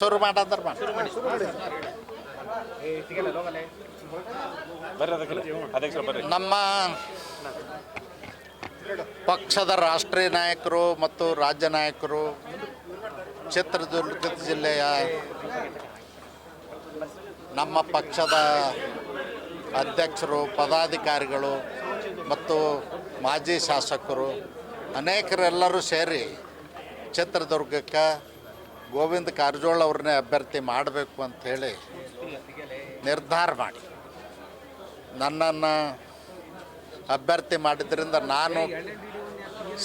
ಶುರು ಮಾಡಂದ್ರೆ ನಮ್ಮ ಪಕ್ಷದ ರಾಷ್ಟ್ರೀಯ ನಾಯಕರು ಮತ್ತು ರಾಜ್ಯ ನಾಯಕರು ಚಿತ್ರದುರ್ಗ ಜಿಲ್ಲೆಯ ನಮ್ಮ ಪಕ್ಷದ ಅಧ್ಯಕ್ಷರು ಪದಾಧಿಕಾರಿಗಳು ಮತ್ತು ಮಾಜಿ ಶಾಸಕರು ಅನೇಕರೆಲ್ಲರೂ ಸೇರಿ ಚಿತ್ರದುರ್ಗಕ್ಕೆ ಗೋವಿಂದ ಕಾರಜೋಳ ಅವ್ರನ್ನೇ ಅಭ್ಯರ್ಥಿ ಮಾಡಬೇಕು ಅಂಥೇಳಿ ನಿರ್ಧಾರ ಮಾಡಿ. ನನ್ನನ್ನು ಅಭ್ಯರ್ಥಿ ಮಾಡಿದ್ರಿಂದ ನಾನು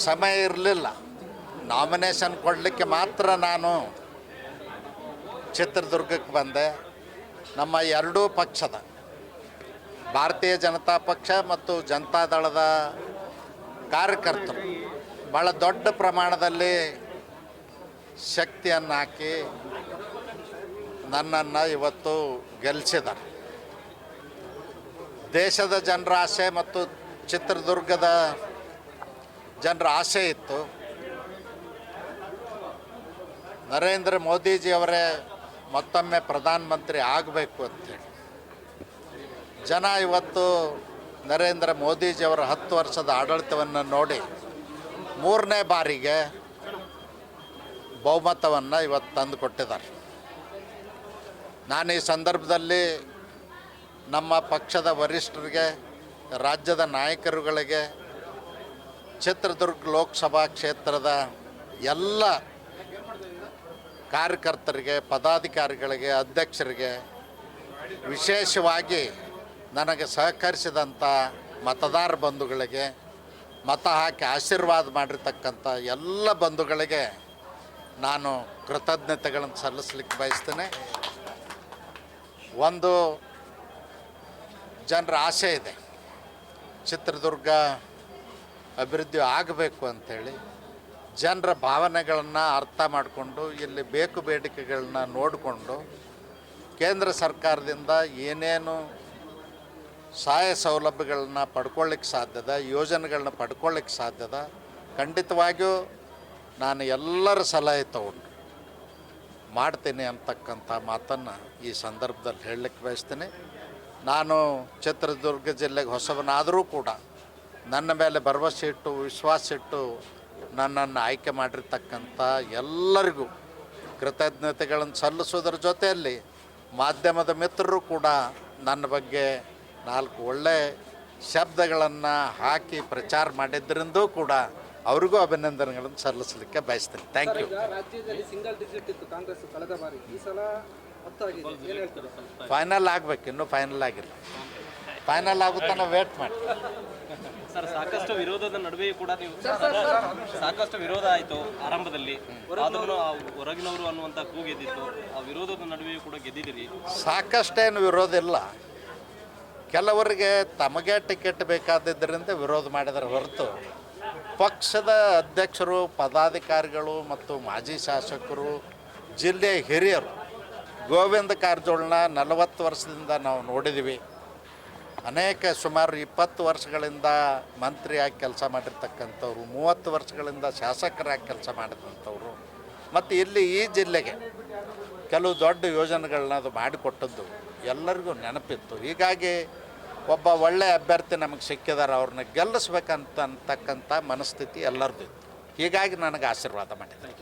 ಸಮಯ ಇರಲಿಲ್ಲ. ನಾಮಿನೇಷನ್ ಕೊಡಲಿಕ್ಕೆ ಮಾತ್ರ ನಾನು ಚಿತ್ರದುರ್ಗಕ್ಕೆ ಬಂದೆ. ನಮ್ಮ ಎರಡೂ ಪಕ್ಷದ ಭಾರತೀಯ ಜನತಾ ಪಕ್ಷ ಮತ್ತು ಜನತಾದಳದ ಕಾರ್ಯಕರ್ತರು ಭಾಳ ದೊಡ್ಡ ಪ್ರಮಾಣದಲ್ಲಿ ಶಕ್ತಿಯನ್ನು ಹಾಕಿ ನನ್ನನ್ನು ಇವತ್ತು ಗೆಲ್ಲಿಸಿದ್ದಾರೆ ದೇಶದ ಜನರ ಆಸೆ ಮತ್ತು ಚಿತ್ರದುರ್ಗದ ಜನರ ಆಸೆ ಇತ್ತು. ನರೇಂದ್ರ ಮೋದಿಜಿಯವರೇ ಮತ್ತೊಮ್ಮೆ ಪ್ರಧಾನಮಂತ್ರಿ ಆಗಬೇಕು ಅಂತೇಳಿ ಜನ ಇವತ್ತು ನರೇಂದ್ರ ಮೋದಿಜಿಯವರ ಹತ್ತು ವರ್ಷದ ಆಡಳಿತವನ್ನು ನೋಡಿ ಮೂರನೇ ಬಾರಿಗೆ ಬಹುಮತವನ್ನು ಇವತ್ತು ತಂದು ಕೊಟ್ಟಿದ್ದಾರೆ. ನಾನು ಈ ಸಂದರ್ಭದಲ್ಲಿ ನಮ್ಮ ಪಕ್ಷದ ವರಿಷ್ಠರಿಗೆ, ರಾಜ್ಯದ ನಾಯಕರುಗಳಿಗೆ, ಚಿತ್ರದುರ್ಗ ಲೋಕಸಭಾ ಕ್ಷೇತ್ರದ ಎಲ್ಲ ಕಾರ್ಯಕರ್ತರಿಗೆ, ಪದಾಧಿಕಾರಿಗಳಿಗೆ, ಅಧ್ಯಕ್ಷರಿಗೆ ವಿಶೇಷವಾಗಿ ನನಗೆ ಸಹಕರಿಸಿದಂಥ ಮತದಾರ ಬಂಧುಗಳಿಗೆ ಮತ ಹಾಕಿ ಆಶೀರ್ವಾದ ಮಾಡಿರ್ತಕ್ಕಂಥ ಎಲ್ಲ ಬಂಧುಗಳಿಗೆ ನಾನು ಕೃತಜ್ಞತೆಗಳನ್ನು ಸಲ್ಲಿಸಲಿಕ್ಕೆ ಬಯಸ್ತೇನೆ. ಒಂದು ಜನರ ಆಸೆ ಇದೆ. ಚಿತ್ರದುರ್ಗ ಅಭಿವೃದ್ಧಿ ಆಗಬೇಕು ಅಂಥೇಳಿ ಜನರ ಭಾವನೆಗಳನ್ನು ಅರ್ಥ ಮಾಡಿಕೊಂಡು ಇಲ್ಲಿ ಬೇಕು ಬೇಡಿಕೆಗಳನ್ನ ನೋಡಿಕೊಂಡು ಕೇಂದ್ರ ಸರ್ಕಾರದಿಂದ ಏನೇನು ಸಹಾಯ ಸೌಲಭ್ಯಗಳನ್ನ ಪಡ್ಕೊಳ್ಳಿಕ್ಕೆ ಸಾಧ್ಯದ, ಯೋಜನೆಗಳನ್ನ ಪಡ್ಕೊಳ್ಳಿಕ್ಕೆ ಸಾಧ್ಯದ, ಖಂಡಿತವಾಗಿಯೂ ನಾನು ಎಲ್ಲರ ಸಲಹೆ ತಗೊಂಡು ಮಾಡ್ತೀನಿ ಅಂತಕ್ಕಂಥ ಮಾತನ್ನು ಈ ಸಂದರ್ಭದಲ್ಲಿ ಹೇಳಲಿಕ್ಕೆ ಬಯಸ್ತೀನಿ. ನಾನು ಚಿತ್ರದುರ್ಗ ಜಿಲ್ಲೆಗೆ ಹೊಸವನಾದರೂ ಕೂಡ ನನ್ನ ಮೇಲೆ ಭರವಸೆ ಇಟ್ಟು, ವಿಶ್ವಾಸ ಇಟ್ಟು ನನ್ನನ್ನು ಆಯ್ಕೆ ಮಾಡಿರ್ತಕ್ಕಂಥ ಎಲ್ಲರಿಗೂ ಕೃತಜ್ಞತೆಗಳನ್ನು ಸಲ್ಲಿಸೋದ್ರ ಜೊತೆಯಲ್ಲಿ ಮಾಧ್ಯಮದ ಮಿತ್ರರು ಕೂಡ ನನ್ನ ಬಗ್ಗೆ ನಾಲ್ಕು ಒಳ್ಳೆ ಶಬ್ದಗಳನ್ನು ಹಾಕಿ ಪ್ರಚಾರ ಮಾಡಿದ್ದರಿಂದೂ ಕೂಡ ಅವ್ರಿಗೂ ಅಭಿನಂದನೆಗಳನ್ನು ಸಲ್ಲಿಸಲಿಕ್ಕೆ ಬಯಸ್ತೇನೆ. ಥ್ಯಾಂಕ್ ಯು ರಾಜ್ಯದಲ್ಲಿ ಸಿಂಗಲ್ ಡಿಜಿಟ್ ಇತ್ತು ಕಾಂಗ್ರೆಸ್ ಕಳೆದ ಬಾರಿ. ಈ ಸಲ ಹತ್ತಾಗಿದೆ ಏನು ಹೇಳ್ತಾರೆ ಫೈನಲ್ ಆಗಬೇಕು ಇನ್ನೂ ಫೈನಲ್ ಆಗಿಲ್ಲ. ಫೈನಲ್ ಆಗುತ್ತಾನೆ ವೇಟ್ ಮಾಡಿ. ಸರ್ ಸಾಕಷ್ಟು ವಿರೋಧದ ನಡುವೆಯೂ ಕೂಡ ನೀವು ಸಾಕಷ್ಟು ವಿರೋಧ ಆಯಿತು ಆರಂಭದಲ್ಲಿ. ಆದ್ರೂ ಹೊರಗಿನವರು ಅನ್ನುವಂಥ ಕೂಗೆದ್ದಿತ್ತು ಆ ವಿರೋಧದ ನಡುವೆಯೂ ಕೂಡ ಗೆದ್ದಿದ್ದೀರಿ. ಸಾಕಷ್ಟೇನು ವಿರೋಧ ಇಲ್ಲ. ಕೆಲವರಿಗೆ ತಮಗೆ ಟಿಕೆಟ್ ಬೇಕಾದಿದ್ದರಿಂದ ವಿರೋಧ ಮಾಡಿದರೆ ಹೊರತು ಪಕ್ಷದ ಅಧ್ಯಕ್ಷರು, ಪದಾಧಿಕಾರಿಗಳು ಮತ್ತು ಮಾಜಿ ಶಾಸಕರು, ಜಿಲ್ಲೆ ಹಿರಿಯರು, ಗೋವಿಂದ ಕಾರಜೋಳನ ನಲವತ್ತು ವರ್ಷದಿಂದ ನಾವು ನೋಡಿದ್ದೀವಿ. ಅನೇಕ ಸುಮಾರು ಇಪ್ಪತ್ತು ವರ್ಷಗಳಿಂದ ಮಂತ್ರಿಯಾಗಿ ಕೆಲಸ ಮಾಡಿರ್ತಕ್ಕಂಥವ್ರು, ಮೂವತ್ತು ವರ್ಷಗಳಿಂದ ಶಾಸಕರಾಗಿ ಕೆಲಸ ಮಾಡಿದಂಥವ್ರು ಮತ್ತು ಇಲ್ಲಿ ಈ ಜಿಲ್ಲೆಗೆ ಕೆಲವು ದೊಡ್ಡ ಯೋಜನೆಗಳನ್ನ ಅದು ಮಾಡಿಕೊಟ್ಟದ್ದು ಎಲ್ಲರಿಗೂ ನೆನಪಿತ್ತು. ಹೀಗಾಗಿ ಒಬ್ಬ ಒಳ್ಳೆಯ ಅಭ್ಯರ್ಥಿ ನಮಗೆ ಸಿಕ್ಕಿದಾರೆ ಅವ್ರನ್ನ ಗೆಲ್ಲಿಸ್ಬೇಕಂತಕ್ಕಂಥ ಮನಸ್ಥಿತಿ ಎಲ್ಲರದ್ದು ಇತ್ತು. ಹೀಗಾಗಿ ನನಗೆ ಆಶೀರ್ವಾದ ಮಾಡಿದ್ದಾರೆ